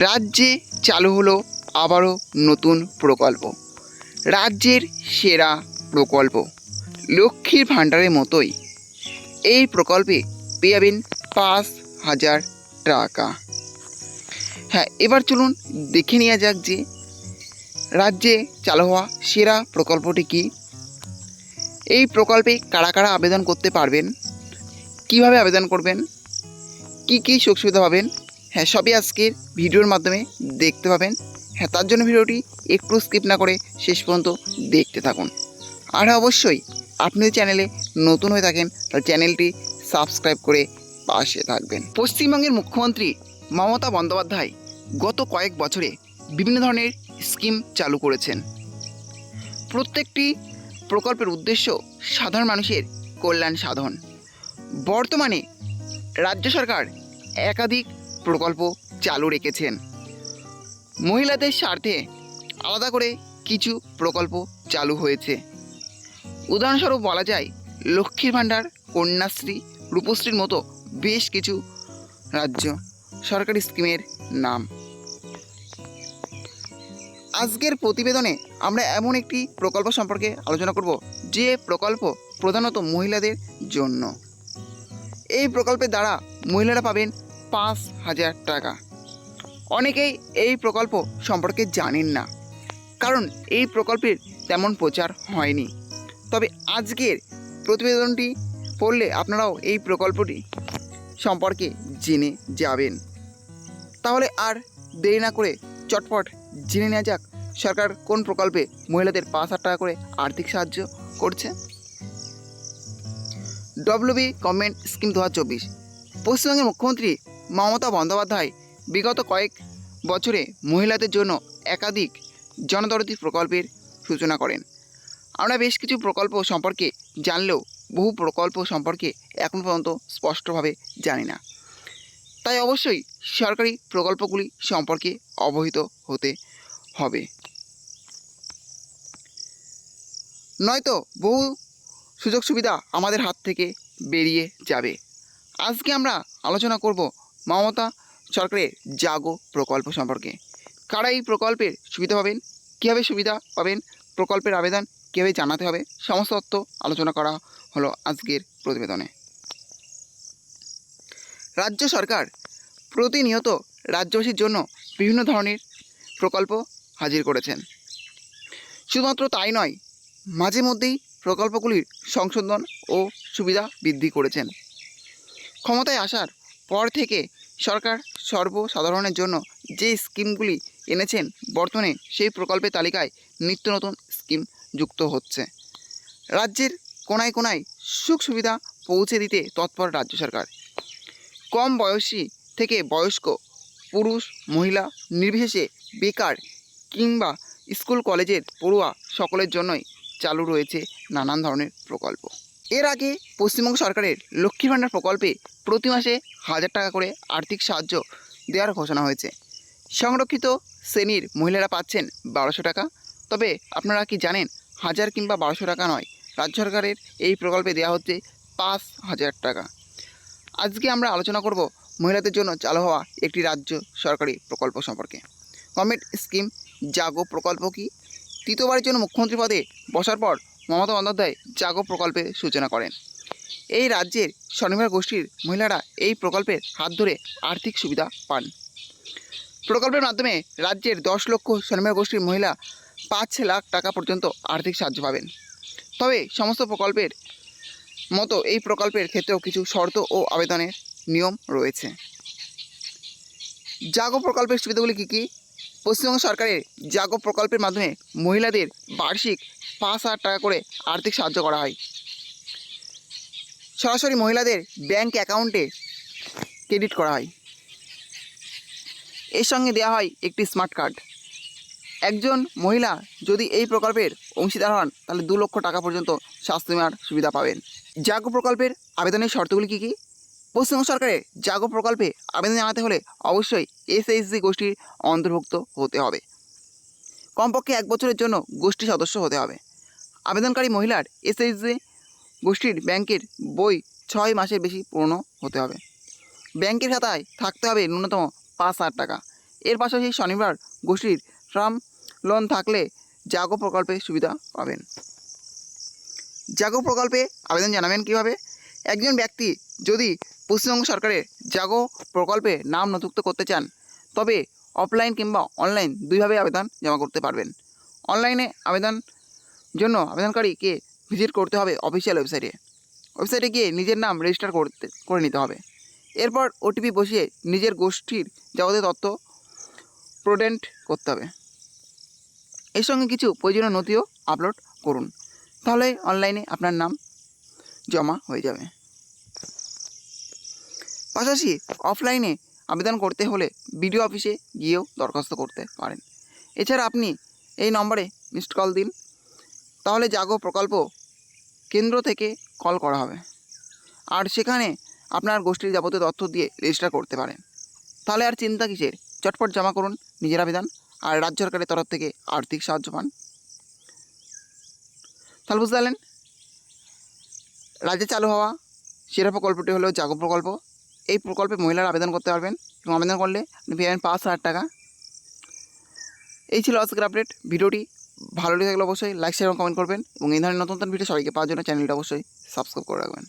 রাজ্যে চালু হলো আবারও নতুন প্রকল্প। রাজ্যের সেরা প্রকল্প, লক্ষ্মীর ভাণ্ডারের মতোই। এই প্রকল্পে পেয়ে যাবেন পাঁচ হাজার টাকা। হ্যাঁ এবার চলুন দেখে নেওয়া যাক যে রাজ্যে চালু হওয়া সেরা প্রকল্পটি কী। এই প্রকল্পে কারা কারা আবেদন করতে পারবেন? কীভাবে আবেদন করবেন? কি কি সুখ সুবিধা পাবেন? হ্যাঁ সবই আজকের ভিডিওর মাধ্যমে দেখতে পাবেন। হ্যাঁ তার জন্য ভিডিওটি একটু স্কিপ না করে শেষ পর্যন্ত দেখতে থাকুন। আর হ্যাঁ, অবশ্যই আপনি চ্যানেলে নতুন হয়ে থাকেন তাহলে চ্যানেলটি সাবস্ক্রাইব করে পাশে থাকবেন। পশ্চিমবঙ্গের মুখ্যমন্ত্রী মমতা বন্দ্যোপাধ্যায় গত কয়েক বছরে বিভিন্ন ধরনের স্কিম চালু করেছেন। প্রত্যেকটি প্রকল্পের উদ্দেশ্য সাধারণ মানুষের কল্যাণ সাধন। বর্তমানে রাজ্য সরকার একাধিক প্রকল্প চালু রেখেছেন। মহিলাদের স্বার্থে আলাদা করে কিছু প্রকল্প চালু হয়েছে। উদাহরণস্বরূপ বলা যায়, লক্ষ্মীর ভাণ্ডার, কন্যাশ্রী, রূপশ্রীর মতো বেশ কিছু রাজ্য সরকারি স্কিমের নাম। আজকের প্রতিবেদনে আমরা এমন একটি প্রকল্প সম্পর্কে আলোচনা করব, যে প্রকল্প প্রধানত মহিলাদের জন্য। এই প্রকল্পের দ্বারা মহিলারা পাবেন পাঁচ হাজার টাকা। অনেকেই এই প্রকল্প সম্পর্কে জানেন না, কারণ এই প্রকল্পের তেমন প্রচার হয়নি। তবে আজকের প্রতিবেদনটি পড়লে আপনারাও এই প্রকল্পটি সম্পর্কে জেনে যাবেন। তাহলে আর দেরি না করে চটপট জেনে নেওয়া যাক, সরকার কোন প্রকল্পে মহিলাদের পাঁচ হাজার টাকা করে আর্থিক সাহায্য করছে? ডব্লিউবি গভর্নমেন্ট স্কিম দু হাজার চব্বিশ। পশ্চিমবঙ্গের মুখ্যমন্ত্রী মমতা বন্দ্যোপাধ্যায় বিগত কয়েক বছরে মহিলাদের জন্য একাধিক জনদরদি প্রকল্পের সূচনা করেন। আমরা বেশ কিছু প্রকল্প সম্পর্কে জানলেও বহু প্রকল্প সম্পর্কে এখন পর্যন্ত স্পষ্টভাবে জানি না। তাই অবশ্যই সরকারি প্রকল্পগুলি সম্পর্কে অবহিত হতে হবে। নয়তো বহু সুযোগ সুবিধা আমাদের হাত থেকে বেরিয়ে যাবে। আজকে আমরা আলোচনা করব মমতা সরকারের জাগো প্রকল্প সম্পর্কে। কারা এই প্রকল্পের সুবিধা পাবেন? কীভাবে সুবিধা পাবেন? প্রকল্পের আবেদন কীভাবে জানাতে হবে? সমস্ত তথ্য আলোচনা করা হলো আজকের প্রতিবেদনে। রাজ্য সরকার প্রতিনিয়ত রাজ্যবাসীর জন্য বিভিন্ন ধরনের প্রকল্প হাজির করেছেন। শুধুমাত্র তাই নয়, মাঝে মধ্যেই প্রকল্পগুলির সংশোধন ও সুবিধা বৃদ্ধি করেছেন। ক্ষমতায় আসার পর থেকে সরকার সর্বসাধারণের জন্য যে স্কিমগুলি এনেছেন, বর্তমানে সেই প্রকল্পের তালিকায় নিত্য নতুন স্কিম যুক্ত হচ্ছে। রাজ্যের কোনায় কোনায় সুখ সুবিধা পৌঁছে দিতে তৎপর রাজ্য সরকার। কম বয়সী থেকে বয়স্ক পুরুষ, মহিলা নির্বিশেষে বেকার কিংবা স্কুল, কলেজের পড়ুয়া সকলের জন্যই চালু রয়েছে নানান ধরনের প্রকল্প। এর আগে পশ্চিমবঙ্গ সরকারের লক্ষ্মী ভাণ্ডার প্রকল্পে প্রতি মাসে হাজার টাকা করে আর্থিক সাহায্য দেওয়ার ঘোষণা হয়েছে। সংরক্ষিত শ্রেণির মহিলারা পাচ্ছেন বারোশো টাকা। তবে আপনারা কি জানেন, হাজার কিংবা বারোশো টাকা নয়, রাজ্য সরকারের এই প্রকল্পে দেওয়া হচ্ছে পাঁচ হাজার টাকা। আজকে আমরা আলোচনা করব মহিলাদের জন্য চালু হওয়া একটি রাজ্য সরকারি প্রকল্প সম্পর্কে। গভর্নমেন্ট স্কিম জাগো প্রকল্প কি? তৃতীয়বারের জন্য মুখ্যমন্ত্রী পদে বসার পর মমতা বন্দ্যোপাধ্যায় জাগো প্রকল্পের সূচনা করেন। এই রাজ্যের স্বনির্ভর গোষ্ঠীর মহিলারা এই প্রকল্পের হাত ধরে আর্থিক সুবিধা পান। প্রকল্পের মাধ্যমে রাজ্যের দশ লক্ষ স্বনির্ভর গোষ্ঠীর মহিলা পাঁচ লাখ টাকা পর্যন্ত আর্থিক সাহায্য পাবেন। তবে সমস্ত প্রকল্পের মতো এই প্রকল্পের ক্ষেত্রেও কিছু শর্ত ও আবেদনের নিয়ম রয়েছে। জাগো প্রকল্পের সুবিধাগুলি কী কী? পশ্চিমবঙ্গ সরকারের জাগো প্রকল্পের মাধ্যমে মহিলাদের বার্ষিক পাঁচ হাজার টাকা করে আর্থিক সাহায্য করা হয়। সরাসরি মহিলাদের ব্যাংক অ্যাকাউন্টে ক্রেডিট করা হয়। এর সঙ্গে দেওয়া হয় একটি স্মার্ট কার্ড। একজন মহিলা যদি এই প্রকল্পের অংশীদার হন, তাহলে দু লক্ষ টাকা পর্যন্ত স্বাস্থ্য বিমার সুবিধা পাবেন। জাগো প্রকল্পের আবেদনের শর্তগুলি কী কী? পশ্চিমবঙ্গ সরকারের জাগো প্রকল্পে আবেদন জানাতে হলে অবশ্যই এসএইচজি গোষ্ঠীর অন্তর্ভুক্ত হতে হবে। কমপক্ষে এক বছরের জন্য গোষ্ঠী সদস্য হতে হবে। আবেদনকারী মহিলার এসএইচজি গোষ্ঠীর ব্যাংকের বই ছয় মাসের বেশি পুরনো হতে হবে। ব্যাংকের খাতায় থাকতে হবে ন্যূনতম পাঁচ হাজার টাকা। এর পাশাপাশি শনিবার গোষ্ঠীর ট্রাম লোন থাকলে জাগো প্রকল্পে সুবিধা পাবেন। জাগো প্রকল্পে আবেদন জানাবেন কীভাবে? একজন ব্যক্তি যদি পশ্চিমবঙ্গ সরকারের জাগো প্রকল্পে নাম নথিভুক্ত করতে চান, তবে অফলাইন কিংবা অনলাইন দুইভাবে আবেদন জমা করতে পারবেন। অনলাইনে আবেদন জন্য আবেদনকারীকে ভিজিট করতে হবে অফিসিয়াল ওয়েবসাইটে ওয়েবসাইটে গিয়ে নিজের নাম রেজিস্টার করতে, করে নিতে হবে। এরপর ওটিপি বসিয়ে নিজের গোষ্ঠীর যাবতীয় তথ্য প্রোডেন্ট করতে হবে। এর সঙ্গে কিছু প্রয়োজনীয় নথিও আপলোড করুন। তাহলে অনলাইনে আপনার নাম জমা হয়ে যাবে। পাশাপাশি অফলাইনে আবেদন করতে হলে বিডিও অফিসে গিয়েও দরখাস্ত করতে পারেন। এছাড়া আপনি এই নম্বরে মিসড কল দিন। তাহলে জাগো প্রকল্প কেন্দ্র থেকে কল করা হবে। আর সেখানে আপনার গোষ্ঠীর যাবতীয় তথ্য দিয়ে রেজিস্টার করতে পারেন। তাহলে আর চিন্তা কিসের? চটপট জমা করুন নিজের আবেদন আর রাজ্য সরকারের তরফ থেকে আর্থিক সাহায্য পান। তাহলে বুঝতে পারলেন? রাজ্যে চালু হওয়া, সেরা প্রকল্পটি হলো জাগো প্রকল্প। এই প্রকল্পে মহিলারা আবেদন করতে পারবেন এবং আবেদন করলে আপনি পেয়ে যাবেন পাঁচ হাজার টাকা। এই ছিল আজকের আপডেট ভিডিওটি ভালো লেগে থাকলে অবশ্যই লাইক শেয়ার এবং কমেন্ট করবেন। এবং এই ধরনের নতুন নতুন ভিডিও সবাইকে পাওয়ার জন্য চ্যানেলটা অবশ্যই সাবস্ক্রাইব করে রাখবেন।